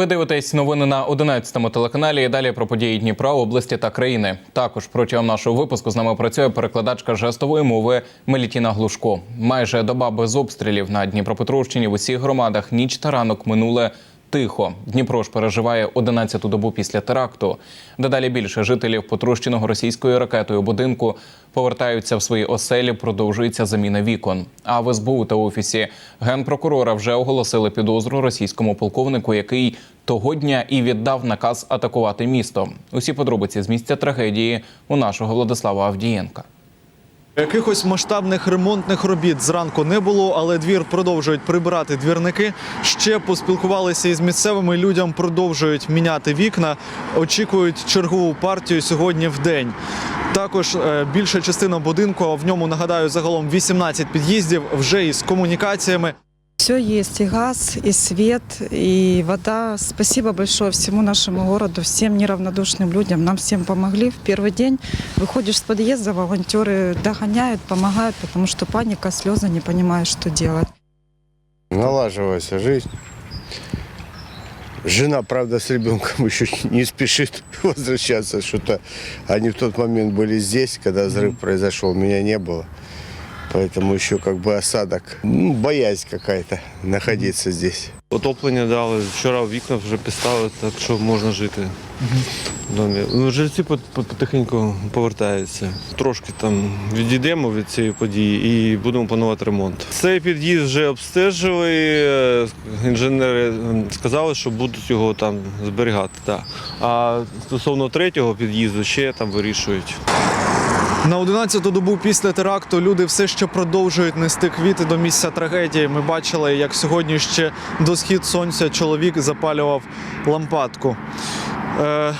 Ви дивитесь новини на 11-му телеканалі. І далі про події Дніпра, області та країни. Також протягом нашого випуску з нами працює перекладачка жестової мови Мелітіна Глушко. Майже доба без обстрілів на Дніпропетровщині в усіх громадах. Ніч та ранок минули тихо. Дніпро ж переживає 11-ту добу після теракту. Дедалі більше жителів потрощеного російською ракетою будинку повертаються в свої оселі. Продовжується заміна вікон. А в СБУ та офісі генпрокурора вже оголосили підозру російському полковнику, який того дня і віддав наказ атакувати місто. Усі подробиці з місця трагедії у нашого Владислава Авдієнка. Якихось масштабних ремонтних робіт зранку не було, але двір продовжують прибирати двірники. Ще поспілкувалися із місцевими людям, продовжують міняти вікна, очікують чергову партію сьогодні в день. Також е, більша частина будинку, в ньому нагадаю загалом 18 під'їздів вже із комунікаціями. Все есть, и газ, и свет, и вода. Спасибо большое всему нашему городу, всем неравнодушным людям. Нам всем помогли. В первый день выходишь с подъезда, волонтеры догоняют, помогают, потому что паника, слезы, не понимаешь, что делать. налаживается жизнь. Жена, правда, с ребенком еще не спешит возвращаться. Что-то они в тот момент были здесь, когда взрыв произошел, меня не было. Поэтому еще как бы осадок, ну, боязнь какая-то находиться здесь. Отоплення дали. Вчора вікна вже підставили, так що можна жити в домі. Ну, жильці пот- пот- потихеньку повертаються. Трошки там відійдемо від цієї події і будемо планувати ремонт. Цей під'їзд вже обстежили. е, Інженери сказали, що будуть його там зберігати. Так. А стосовно третього під'їзду ще там вирішують. На 11-ту добу після теракту люди все ще продовжують нести квіти до місця трагедії. Ми бачили, як сьогодні ще до схід сонця чоловік запалював лампадку. Е,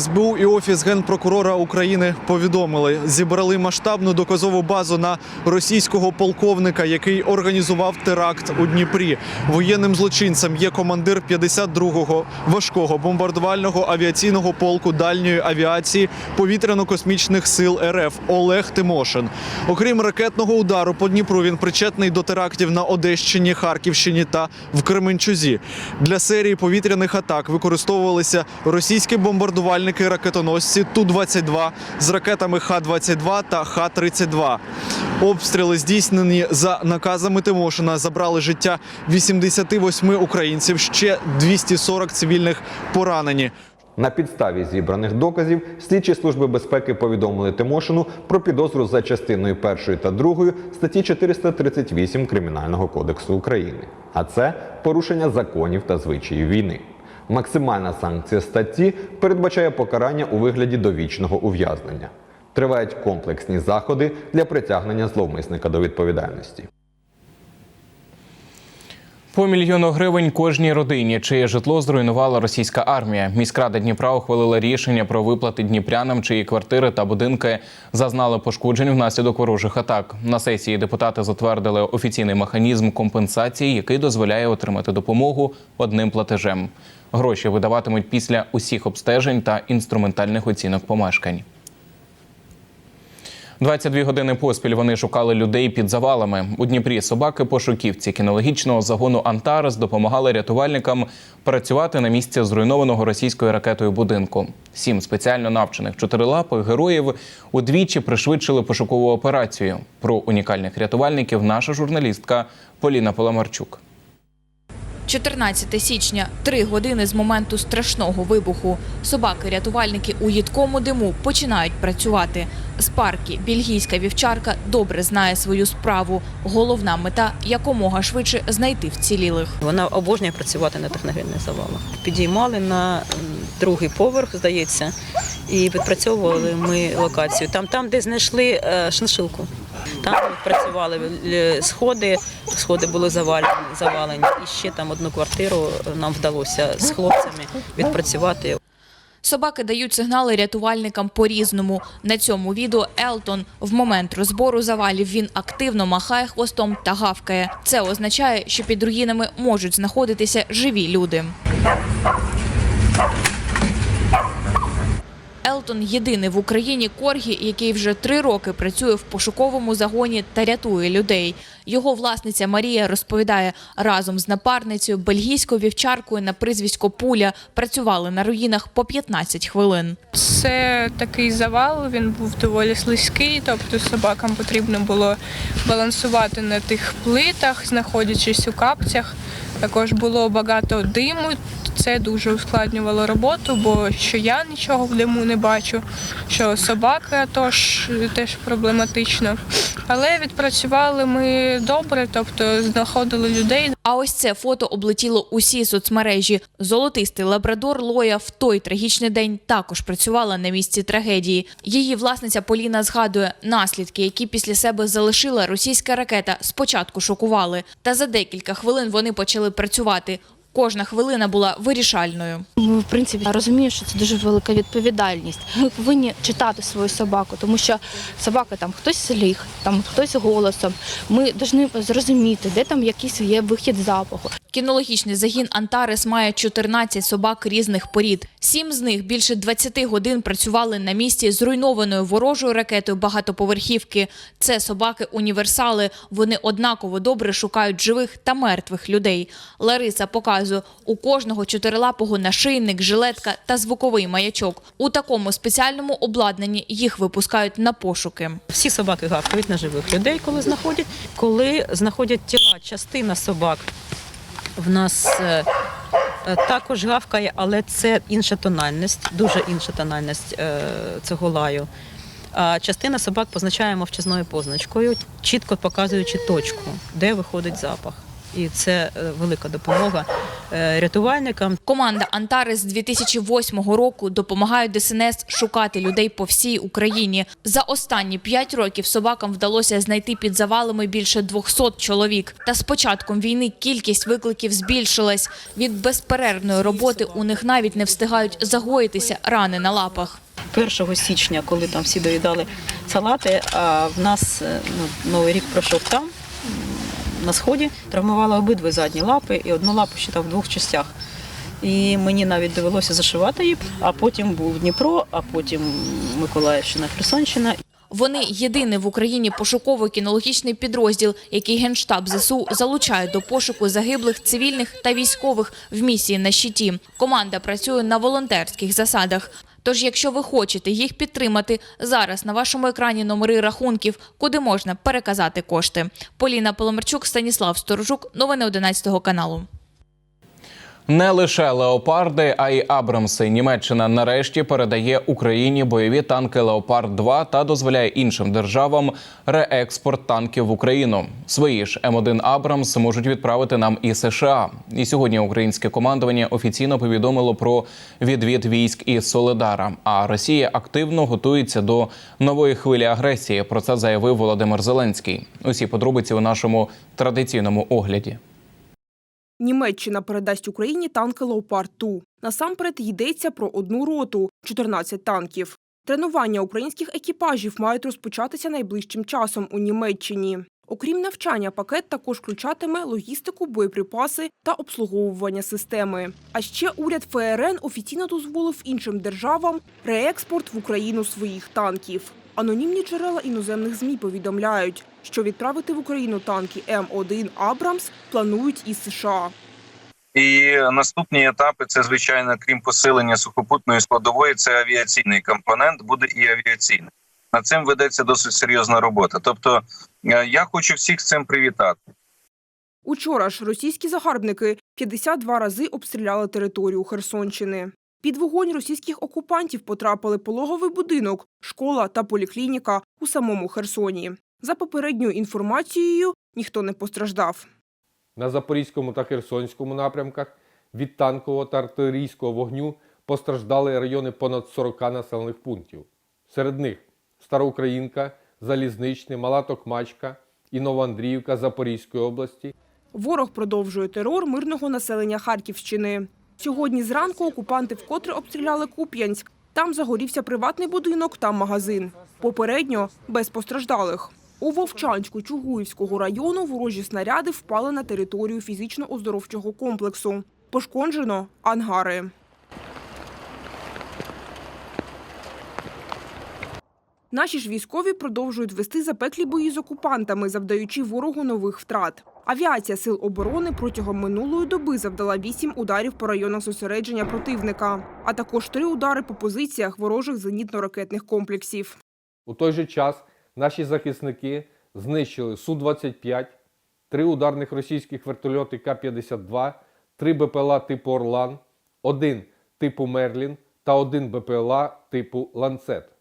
СБУ і офіс генпрокурора України повідомили, зібрали масштабну доказову базу на російського полковника, який організував теракт у Дніпрі. Воєнним злочинцем є командир 52-го важкого бомбардувального авіаційного полку дальньої авіації повітряно-космічних сил РФ Олег Тимошин. Окрім ракетного удару по Дніпру, він причетний до терактів на Одещині, Харківщині та в Кременчузі. Для серії повітряних атак використовувалися російські бомбардувальники ракетоносці Ту-22 з ракетами Х-22 та Х-32. Обстріли здійснені за наказами Тимошина. Забрали життя 88 українців. Ще 240 цивільних поранені. На підставі зібраних доказів слідчі служби безпеки повідомили Тимошину про підозру за частиною 1 та 2 статті 438 Кримінального кодексу України. А це порушення законів та звичаїв війни. Максимальна санкція статті передбачає покарання у вигляді довічного ув'язнення. Тривають комплексні заходи для притягнення зловмисника до відповідальності. По мільйону гривень кожній родині, чиє житло зруйнувала російська армія. Міськрада Дніпра ухвалила рішення про виплати дніпрянам, чиї квартири та будинки зазнали пошкоджень внаслідок ворожих атак. На сесії депутати затвердили офіційний механізм компенсації, який дозволяє отримати допомогу одним платежем. Гроші видаватимуть після усіх обстежень та інструментальних оцінок помешкань. 22 години поспіль вони шукали людей під завалами. У Дніпрі собаки-пошуківці кінологічного загону Антарес допомагали рятувальникам працювати на місці зруйнованого російською ракетою будинку. Сім спеціально навчених чотирилапих героїв удвічі пришвидшили пошукову операцію. Про унікальних рятувальників наша журналістка Поліна Поломарчук. 14 січня, три години з моменту страшного вибуху. Собаки-рятувальники у їдкому диму починають працювати. Спаркі, бельгійська вівчарка, добре знає свою справу. Головна мета якомога швидше знайти вцілілих. Вона обожнює працювати на техногенних завалах. Підіймали на другий поверх, здається, і відпрацьовували ми локацію. Там, там де знайшли е, шиншилку. Там працювали е, сходи, сходи були завалені, завалені. І ще там одну квартиру нам вдалося з хлопцями відпрацювати. Собаки дають сигнали рятувальникам по-різному. На цьому відео Елтон в момент розбору завалів він активно махає хвостом та гавкає. Це означає, що під руїнами можуть знаходитися живі люди. Елтон єдиний в Україні коргі, який вже три роки працює в пошуковому загоні та рятує людей. Його власниця Марія розповідає, разом з напарницею бельгійською вівчаркою на прізвисько Пуля працювали на руїнах по 15 хвилин. Це такий завал, він був доволі слизький, тобто собакам потрібно було балансувати на тих плитах, знаходячись у капцях. Також було багато диму. Це дуже ускладнювало роботу, бо що я нічого в диму не бачу, що собака тож теж проблематично. Але відпрацювали ми добре, тобто знаходили людей, А ось це фото облетіло усі соцмережі. Золотистий лабрадор Лоя в той трагічний день також працювала на місці трагедії. Її власниця Поліна згадує, наслідки, які після себе залишила російська ракета, спочатку шокували. Та за декілька хвилин вони почали працювати. Кожна хвилина була вирішальною. Ми, в принципі, розуміємо, що це дуже велика відповідальність. Ми повинні читати свою собаку, тому що собака там хтось ліг, там хтось голосом. Ми повинні зрозуміти, де там якийсь є вихід запаху. Кінологічний загін Антарес має 14 собак різних порід. Сім з них більше 20 годин працювали на місці зруйнованою ворожою ракетою багатоповерхівки. Це собаки-універсали. Вони однаково добре шукають живих та мертвих людей. Лариса показує, у кожного чотирилапого нашийник, жилетка та звуковий маячок. У такому спеціальному обладнанні їх випускають на пошуки. Всі собаки гавкають на живих людей, коли знаходять. Коли знаходять тіла, частина собак в нас е, е, також гавкає, але це інша тональність, дуже інша тональність е, цього лаю. А частина собак позначає мовчазною позначкою, чітко показуючи точку, де виходить запах. І це е, велика допомога е, рятувальникам. Команда Антарес з 2008 року допомагає ДСНС шукати людей по всій Україні. За останні п'ять років собакам вдалося знайти під завалами більше 200 чоловік. Та з початком війни кількість викликів збільшилась. Від безперервної роботи у них навіть не встигають загоїтися рани на лапах. 1 січня, коли там всі доїдали салати, а в нас е, ну, новий рік пройшов там, на сході, травмувала обидві задні лапи і одну лапу ще там в двох частях. І мені навіть довелося зашивати її, а потім був Дніпро, а потім Миколаївщина, Херсонщина. Вони єдиний в Україні пошуковий кінологічний підрозділ, який генштаб ЗСУ залучає до пошуку загиблих цивільних та військових в місії на щиті. Команда працює на волонтерських засадах. Тож, якщо ви хочете їх підтримати, зараз на вашому екрані номери рахунків, куди можна переказати кошти. Поліна Поломарчук, Станіслав Сторожук, новини 11 каналу. Не лише леопарди, а й Абрамси. Німеччина нарешті передає Україні бойові танки Леопард 2 та дозволяє іншим державам реекспорт танків в Україну. Свої ж М1 Абрамс можуть відправити нам і США. І сьогодні українське командування офіційно повідомило про відвід військ із Солидара. А Росія активно готується до нової хвилі агресії. Про це заявив Володимир Зеленський. Усі подробиці у нашому традиційному огляді. Німеччина передасть Україні танки Леопард 2 Насамперед йдеться про одну роту 14 танків. Тренування українських екіпажів мають розпочатися найближчим часом у Німеччині. Окрім навчання, пакет також включатиме логістику, боєприпаси та обслуговування системи. А ще уряд ФРН офіційно дозволив іншим державам реекспорт в Україну своїх танків. Анонімні джерела іноземних змі повідомляють, що відправити в Україну танки М1 Абрамс планують із США. І наступні етапи це звичайно, крім посилення сухопутної складової, це авіаційний компонент, буде і авіаційний. Над цим ведеться досить серйозна робота. Тобто, е, я хочу всіх з цим привітати. Учора ж російські загарбники 52 рази обстріляли територію Херсонщини. Під вогонь російських окупантів потрапили пологовий будинок, школа та поліклініка у самому Херсоні. За попередньою інформацією, ніхто не постраждав. На Запорізькому та Херсонському напрямках від танкового та артилерійського вогню постраждали райони понад 40 населених пунктів. Серед них Староукраїнка, Залізничне, Мала Токмачка і Новоандріївка Запорізької області. Ворог продовжує терор мирного населення Харківщини. Сьогодні зранку окупанти вкотре обстріляли Куп'янськ. Там загорівся приватний будинок та магазин. Попередньо без постраждалих. У Вовчанську Чугуївського району ворожі снаряди впали на територію фізично-оздоровчого комплексу. Пошкоджено ангари. Наші ж військові продовжують вести запеклі бої з окупантами, завдаючи ворогу нових втрат. Авіація сил оборони протягом минулої доби завдала вісім ударів по районах зосередження противника, а також три удари по позиціях ворожих зенітно-ракетних комплексів. У той же час наші захисники знищили Су-25, три ударних російських вертольоти К-52, три БПЛА типу Орлан, один типу Мерлін та один БПЛА типу Ланцет.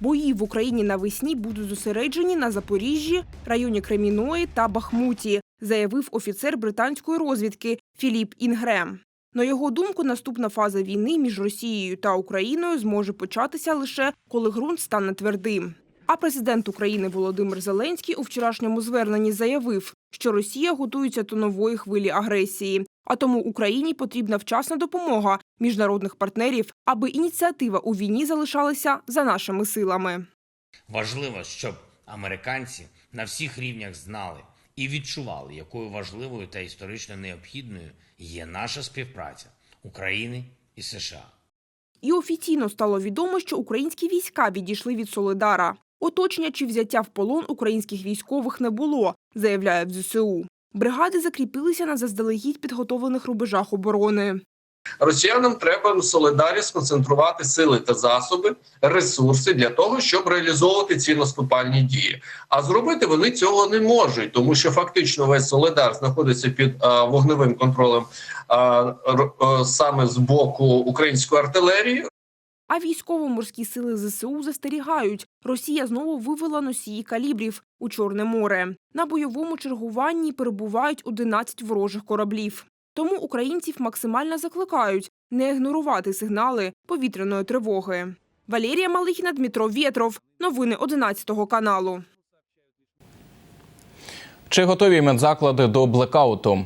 Бої в Україні навесні будуть зосереджені на Запоріжжі, районі Креміної та Бахмуті, заявив офіцер британської розвідки Філіп Інгрем. На його думку, наступна фаза війни між Росією та Україною зможе початися лише коли ґрунт стане твердим. А президент України Володимир Зеленський у вчорашньому зверненні заявив, що Росія готується до нової хвилі агресії, а тому Україні потрібна вчасна допомога міжнародних партнерів, аби ініціатива у війні залишалася за нашими силами. Важливо, щоб американці на всіх рівнях знали і відчували, якою важливою та історично необхідною є наша співпраця України і США. І офіційно стало відомо, що українські війська відійшли від Солидара. Оточення чи взяття в полон українських військових не було, заявляє в ЗСУ. Бригади закріпилися на заздалегідь підготовлених рубежах оборони. Росіянам треба Солидарі сконцентрувати сили та засоби, ресурси для того, щоб реалізовувати ці наступальні дії. А зробити вони цього не можуть, тому що фактично весь Солидар знаходиться під а, вогневим контролем а, р- а, саме з боку української артилерії. А військово-морські сили ЗСУ застерігають. Росія знову вивела носії калібрів у Чорне море. На бойовому чергуванні перебувають 11 ворожих кораблів. Тому українців максимально закликають не ігнорувати сигнали повітряної тривоги. Валерія Малихіна, Дмитро Вєтров. Новини 11 каналу. Чи готові медзаклади до блекауту?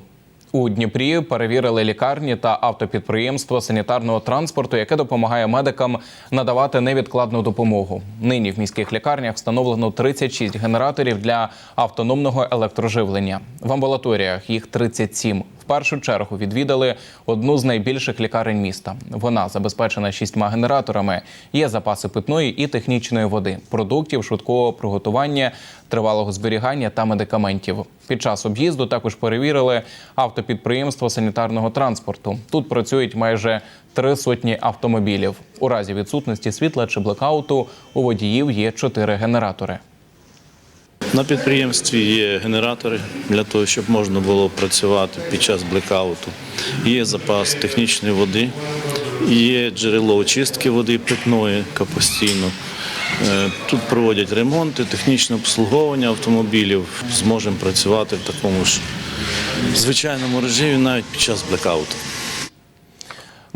У Дніпрі перевірили лікарні та автопідприємство санітарного транспорту, яке допомагає медикам надавати невідкладну допомогу. Нині в міських лікарнях встановлено 36 генераторів для автономного електроживлення. В амбулаторіях їх 37. Першу чергу відвідали одну з найбільших лікарень міста. Вона забезпечена шістьма генераторами. Є запаси питної і технічної води, продуктів швидкого приготування, тривалого зберігання та медикаментів. Під час об'їзду також перевірили автопідприємство санітарного транспорту. Тут працюють майже три сотні автомобілів. У разі відсутності світла чи блекауту у водіїв є чотири генератори. На підприємстві є генератори для того, щоб можна було працювати під час блекауту. Є запас технічної води, є джерело очистки води питної постійно. Е, Тут проводять ремонти, технічне обслуговування автомобілів. Зможемо працювати в такому ж звичайному режимі навіть під час блекауту.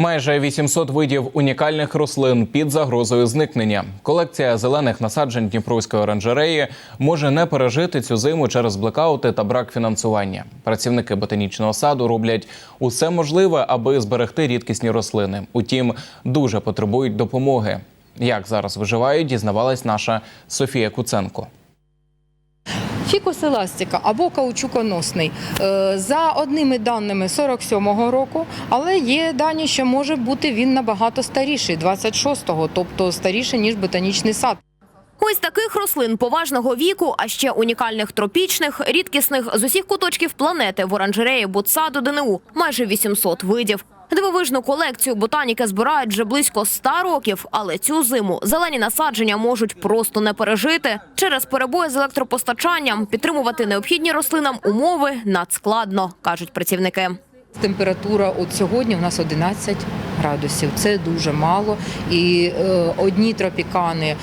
Майже 800 видів унікальних рослин під загрозою зникнення. Колекція зелених насаджень Дніпровської оранжереї може не пережити цю зиму через блекаути та брак фінансування. Працівники ботанічного саду роблять усе можливе, аби зберегти рідкісні рослини. Утім, дуже потребують допомоги. Як зараз виживають, дізнавалась наша Софія Куценко. Фікус еластика або каучуконосний. Е, За одними даними 47-го року, але є дані, що може бути він набагато старіший, 26-го, тобто старіший, ніж ботанічний сад. Ось таких рослин поважного віку, а ще унікальних тропічних, рідкісних з усіх куточків планети в оранжереї Ботсаду ДНУ майже 800 видів. Дивовижну колекцію ботаніки збирають вже близько 100 років, але цю зиму зелені насадження можуть просто не пережити. Через перебої з електропостачанням підтримувати необхідні рослинам умови надскладно, кажуть працівники. Температура от сьогодні у нас 11 градусів. Це дуже мало. І е, одні тропікани е,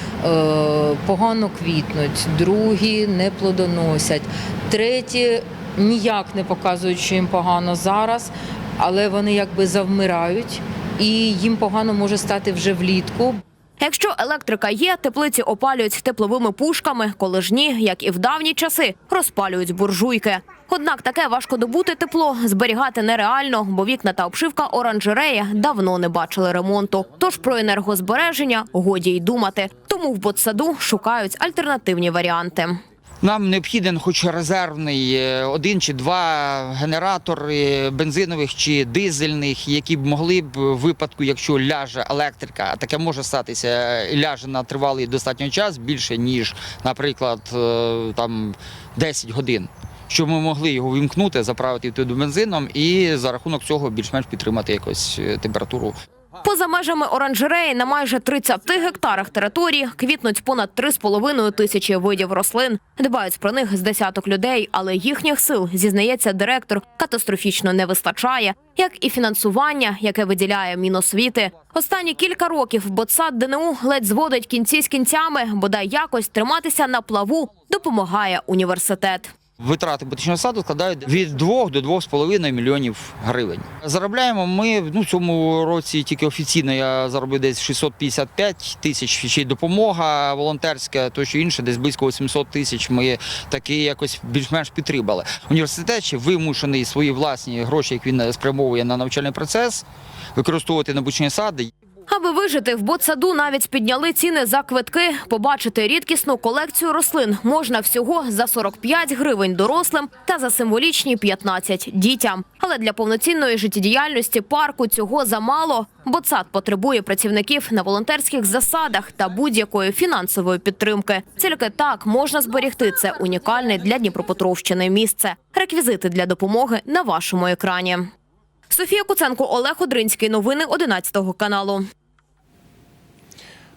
погано квітнуть, другі не плодоносять, треті ніяк не показують, що їм погано зараз, але вони якби завмирають, і їм погано може стати вже влітку. Якщо електрика є, теплиці опалюють тепловими пушками, коли ж ні, як і в давні часи, розпалюють буржуйки. Однак таке важко добути тепло, зберігати нереально, бо вікна та обшивка оранжереї давно не бачили ремонту. Тож про енергозбереження годі й думати. Тому в ботсаду шукають альтернативні варіанти. Нам необхіден хоч резервний е, один чи два генератори бензинових чи дизельних, які б могли б в випадку, якщо ляже електрика, таке може статися, е, ляже на тривалий достатньо час більше ніж, наприклад, е, там 10 годин. Щоб ми могли його вімкнути, заправити туди бензином і за рахунок цього більш-менш підтримати якось е, температуру Поза межами оранжереї на майже 30 гектарах території квітнуть понад 3,5 тисячі видів рослин. Дбають про них з десяток людей, але їхніх сил, зізнається директор, катастрофічно не вистачає, як і фінансування, яке виділяє Міносвіти. Останні кілька років Ботсад ДНУ ледь зводить кінці з кінцями, бодай якось триматися на плаву допомагає університет. Витрати ботанічного саду складають від 2 до 2,5 мільйонів гривень. Заробляємо ми ну, цьому році тільки офіційно я заробив десь 655 тисяч, ще й допомога волонтерська, то що інше, десь близько 800 тисяч. Ми таки якось більш-менш підтримали. Університет ще вимушений свої власні гроші, як він спрямовує на навчальний процес, використовувати на ботанічні сади. Аби вижити в ботсаду, навіть підняли ціни за квитки. Побачити рідкісну колекцію рослин можна всього за 45 гривень дорослим та за символічні 15 дітям. Але для повноцінної життєдіяльності парку цього замало. Ботсад потребує працівників на волонтерських засадах та будь-якої фінансової підтримки. Тільки так можна зберегти це унікальне для Дніпропетровщини місце. Реквізити для допомоги на вашому екрані. Софія Куценко, Олег Одринський. Новини 11 каналу.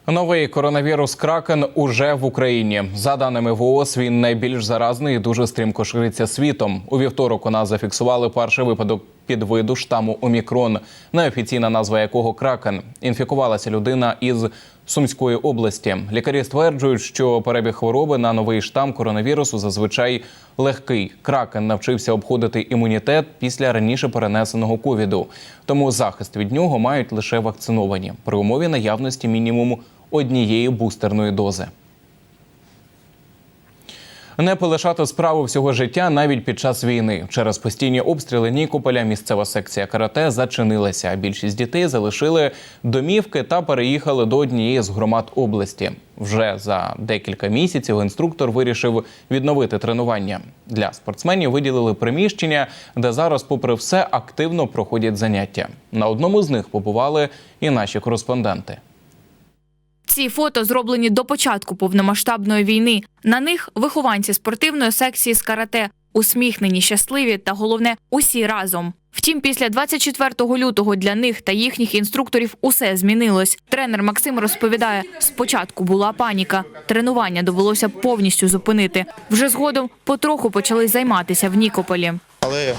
Новий коронавірус Кракен уже в Україні. За даними ВООЗ, він найбільш заразний і дуже стрімко шириться світом. У вівторок у нас зафіксували перший випадок підвиду штаму Омікрон, неофіційна назва якого Кракен. Інфікувалася людина із Сумської області. Лікарі стверджують, що перебіг хвороби на новий штам коронавірусу зазвичай легкий. Кракен навчився обходити імунітет після раніше перенесеного ковіду. Тому захист від нього мають лише вакциновані при умові наявності мінімум однієї бустерної дози. Не полишати справу всього життя навіть під час війни. Через постійні обстріли Нікополя місцева секція карате зачинилася. Більшість дітей залишили домівки та переїхали до однієї з громад області. Вже за декілька місяців інструктор вирішив відновити тренування. Для спортсменів виділили приміщення, де зараз, попри все, активно проходять заняття. На одному з них побували і наші кореспонденти. Ці фото зроблені до початку повномасштабної війни. На них вихованці спортивної секції з карате, усміхнені, щасливі та головне усі разом. Втім, після 24 лютого для них та їхніх інструкторів усе змінилось. Тренер Максим розповідає: спочатку була паніка, тренування довелося повністю зупинити. Вже згодом потроху почали займатися в Нікополі. Але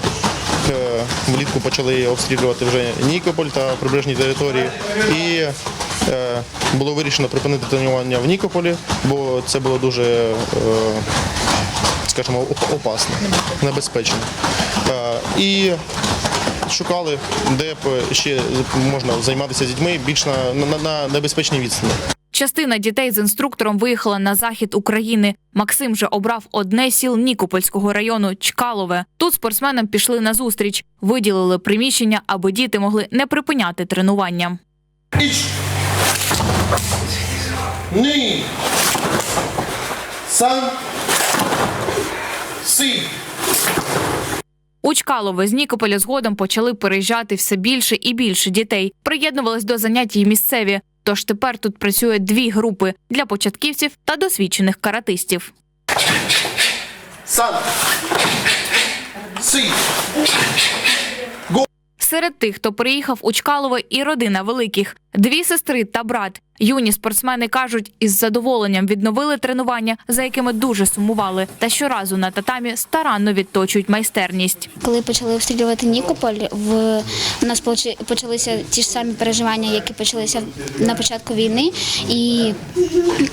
влітку почали обстрілювати вже Нікополь та прибережні території. І е, було вирішено припинити тренування в Нікополі, бо це було дуже, е, скажімо, опасно, небезпечно. Е, і шукали, де б ще можна займатися з дітьми більш на, на, на небезпечній відстані. Частина дітей з інструктором виїхала на захід України. Максим же обрав одне сіл Нікопольського району Чкалове. Тут спортсменам пішли на зустріч, виділили приміщення, аби діти могли не припиняти тренування. Ні. Сан. Сі. У Чкалове з Нікополя згодом почали переїжджати все більше і більше дітей. Приєднувались до занять і місцеві. Тож тепер тут працює дві групи для початківців та досвідчених каратистів. Сан. Сі. Серед тих, хто приїхав у Чкалове, і родина великих дві сестри та брат. Юні спортсмени кажуть, із задоволенням відновили тренування, за якими дуже сумували, та щоразу на татамі старанно відточують майстерність. Коли почали обстрілювати Нікополь, в нас почалися ті ж самі переживання, які почалися на початку війни. І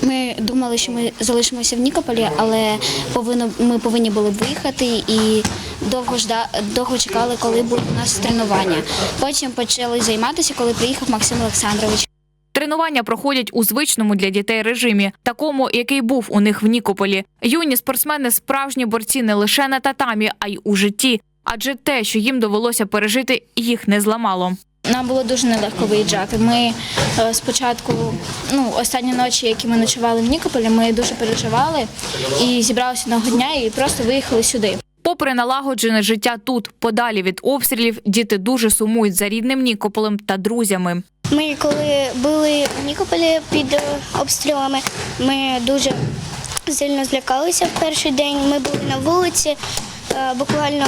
ми думали, що ми залишимося в Нікополі, але ми повинні були виїхати і довго жда довго чекали, коли буде у нас тренування. Потім почали займатися, коли приїхав Максим Олександрович. Тренування проходять у звичному для дітей режимі, такому, який був у них в Нікополі. Юні спортсмени справжні борці не лише на татамі, а й у житті. Адже те, що їм довелося пережити, їх не зламало. Нам було дуже нелегко виїжджати. Ми е, спочатку, ну, останні ночі, які ми ночували в Нікополі, ми дуже переживали і зібралися одного дня і просто виїхали сюди. Попри налагоджене життя тут, подалі від обстрілів, діти дуже сумують за рідним Нікополем та друзями. Ми коли були в Нікополі під е, обстрілами, ми дуже сильно злякалися в перший день. Ми були на вулиці. е, Буквально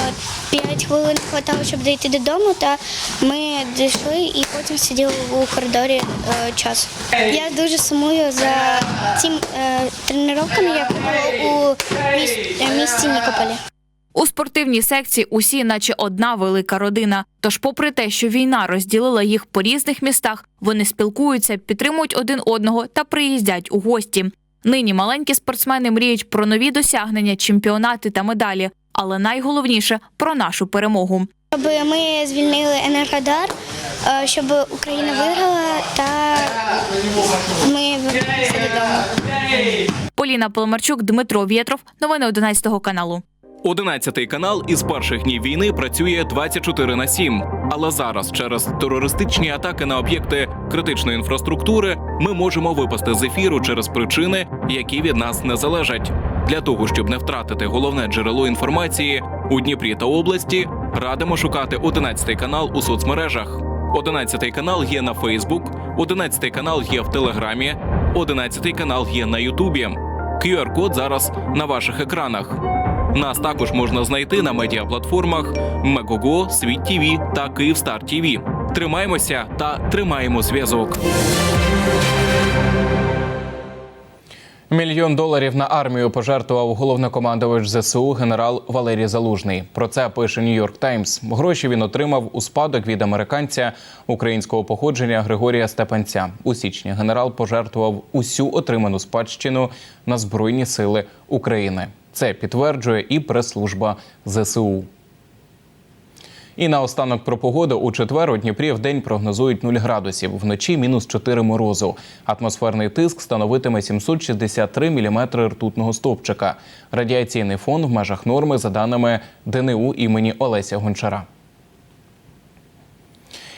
5 хвилин хватало, щоб дійти додому, та ми дійшли і потім сиділи у коридорі е, час. Я дуже сумую за тим е, тренуваннями, які було у місті Нікополі. У спортивній секції усі, наче одна велика родина. Тож, попри те, що війна розділила їх по різних містах, вони спілкуються, підтримують один одного та приїздять у гості. Нині маленькі спортсмени мріють про нові досягнення, чемпіонати та медалі, але найголовніше про нашу перемогу. Щоб ми звільнили Енергодар, е, щоб Україна виграла та ми. Поліна Поломарчук, Дмитро Вєтров. Новини 11 каналу. 11 канал із перших днів війни працює 24 на 7. Але зараз, через терористичні атаки на об'єкти критичної інфраструктури, ми можемо випасти з ефіру через причини, які від нас не залежать. Для того щоб не втратити головне джерело інформації у Дніпрі та області, радимо шукати 11 канал у соцмережах. 11 канал є на Фейсбук, 11 канал є в Телеграмі, 11 канал є на Ютубі. QR-код зараз на ваших екранах. Нас також можна знайти на медіаплатформах Мегого, Світ ТВ та Київстар ТВ. Тримаємося та тримаємо зв'язок. Мільйон доларів на армію пожертвував головнокомандувач ЗСУ генерал Валерій Залужний. Про це пише Нью-Йорк Таймс. Гроші він отримав у спадок від американця українського походження Григорія Степанця. У січні генерал пожертвував усю отриману спадщину на Збройні сили України. Це підтверджує і прес-служба ЗСУ. І наостанок про погоду у четвер у Дніпрі в день прогнозують 0 градусів, вночі мінус 4 морозу. Атмосферний тиск становитиме 763 міліметри ртутного стовпчика. Радіаційний фон в межах норми за даними ДНУ імені Олеся Гончара.